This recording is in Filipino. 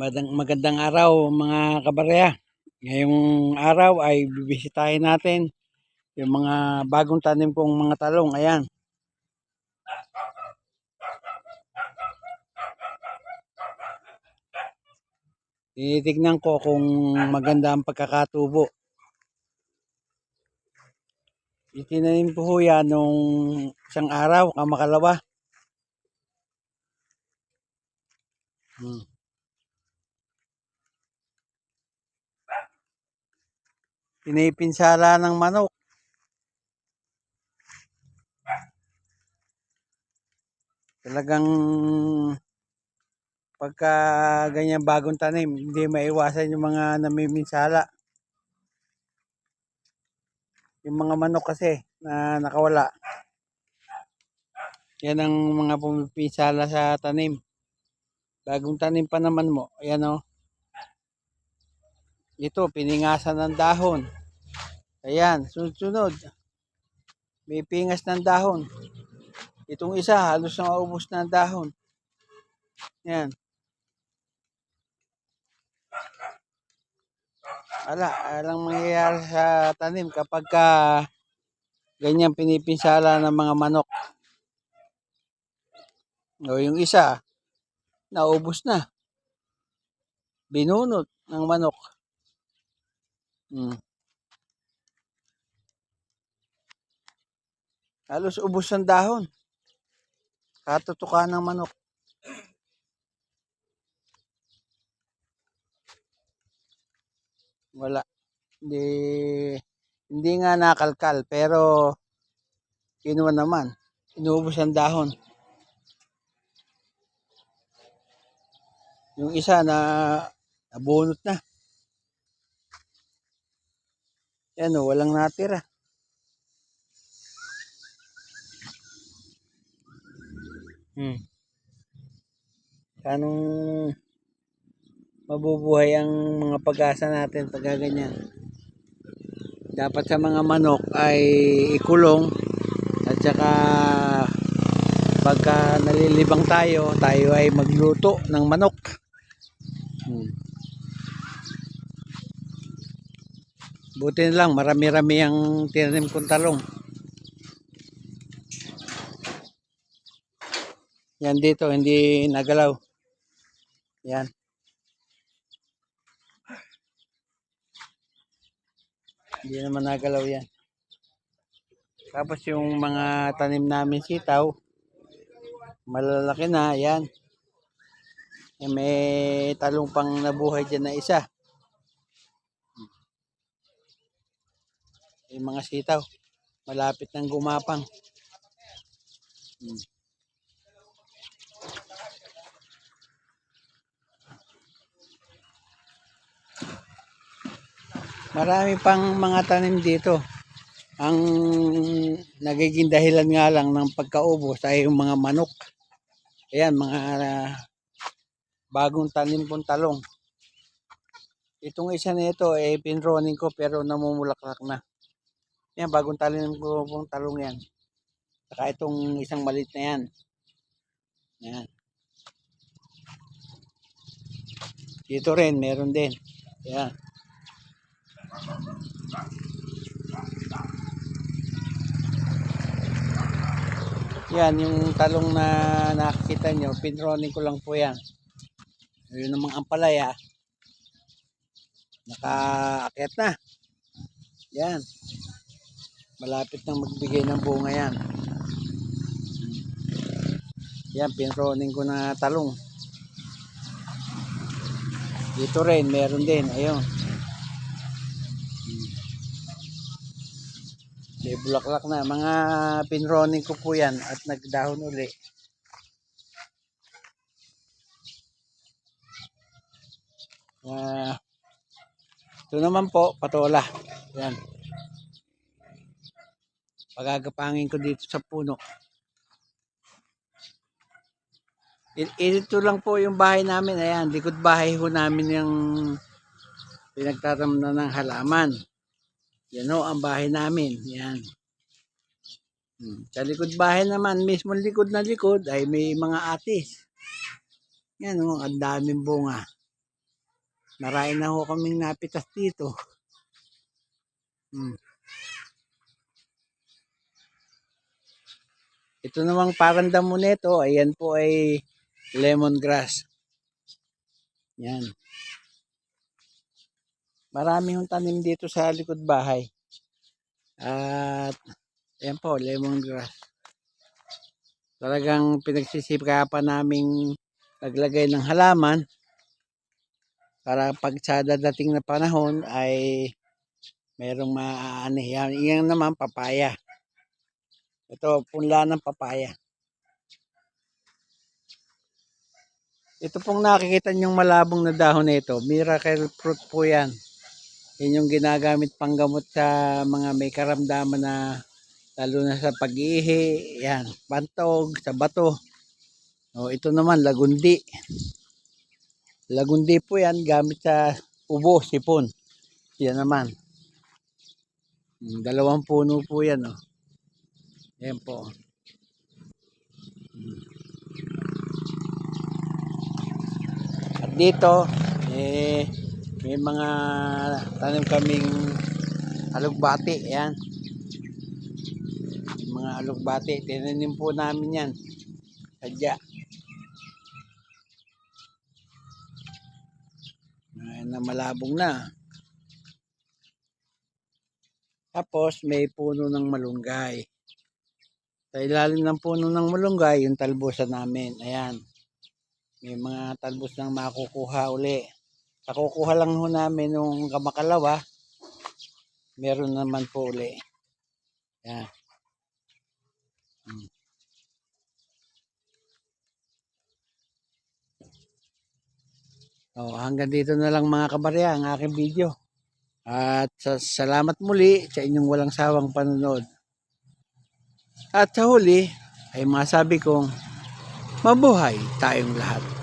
Magandang, magandang araw mga kabarya. Ngayong araw ay bibisitahin natin yung mga bagong tanim kong mga talong. Ayan. Tinitignan ko kung maganda ang pagkakatubo. Itinanim ko ho yan nung isang araw, kamakalawa. Hmm. Pinipinsala ng manok. Talagang pagka ganyan bagong tanim, hindi maiwasan yung mga namiminsala. Yung mga manok kasi na nakawala. Yan ang mga pumipinsala sa tanim. Bagong tanim pa naman mo. Ayan o. Ito, piningasan ng dahon. Ayan, sunod-sunod. May pingas ng dahon. Itong isa, halos na maubos na dahon. Ayan. Ala, alang mangyayari sa tanim kapag ka ganyan pinipinsala ng mga manok. O yung isa, naubos na. Binunot ng manok. Hmm. Halos ubos ang dahon. Katutukan ng manok. Wala. Hindi, hindi nga nakalkal pero kinuha naman. Inuubos ang dahon. Yung isa na nabunot na. Yan o, walang natira. Hmm. Anong mabubuhay ang mga pag-asa natin pag ganyan. Dapat sa mga manok ay ikulong at saka pagka nalilibang tayo, tayo ay magluto ng manok. Hmm. Buti na lang, marami-rami ang tinanim kong talong. Yan dito, hindi nagalaw. Yan. Hindi naman nagalaw yan. Tapos yung mga tanim namin sitaw, malalaki na, yan. Eh, may talong pang nabuhay dyan na isa. Yung mga sitaw, malapit ng gumapang. Hmm. Marami pang mga tanim dito. Ang nagiging dahilan nga lang ng pagkaubos ay yung mga manok. Ayan, mga uh, bagong tanim pong talong. Itong isa na ito, eh, pinroning ko pero namumulaklak na. Yan, bagong tanim ko pong talong yan. Saka itong isang malit na yan. Yan. Dito rin, meron din. Yan. Yan, yung talong na nakikita nyo, pinroning ko lang po yan. Yun namang ampalaya. Nakaakyat na. Yan. Malapit nang magbigay ng bunga yan. Yan, pinroning ko na talong. Dito rin, meron din. Ayun. May bulaklak na. Mga pinroning ko po yan at nagdahon uli. Uh, ito naman po, patola. Yan. Pagagapangin ko dito sa puno. Ito lang po yung bahay namin. Ayan, likod bahay ho namin yung pinagtatamnan ng halaman. Yan o, ang bahay namin. Yan. Hmm. Sa likod bahay naman, mismo likod na likod, ay may mga atis. Yan o, ang daming bunga. Narain na ho kaming napitas dito. Hmm. Ito namang parang damo nito, ayan po ay lemongrass. Yan. Marami yung tanim dito sa likod bahay. At ayan po, lemongrass. Talagang pinagsisipkapan naming naglagay ng halaman para pag sa dadating na panahon ay merong maaani. Yan, naman papaya. Ito, punla ng papaya. Ito pong nakikita niyong malabong na dahon nito, miracle fruit po yan. Yan yung ginagamit panggamot sa mga may karamdaman na lalo na sa pag-ihi, yan, pantog, sa bato. O, ito naman, lagundi. Lagundi po yan, gamit sa ubo, sipon. Yan naman. Dalawang puno po yan, oh. Yan po. At dito, eh, may mga tanim kaming alugbati. Yan. Mga alugbati. Tinanim po namin yan. Sadya. Na malabong na. Tapos may puno ng malunggay. Sa ilalim ng puno ng malunggay, yung talbusan namin. Ayan. May mga talbos nang makukuha uli. Nakukuha lang ho namin nung kamakalawa. Meron naman po uli. Ayan. Hmm. Oh, hanggang dito na lang mga kabarya ang aking video. At sa, salamat muli sa inyong walang sawang panonood. At sa huli ay masabi kong mabuhay tayong lahat.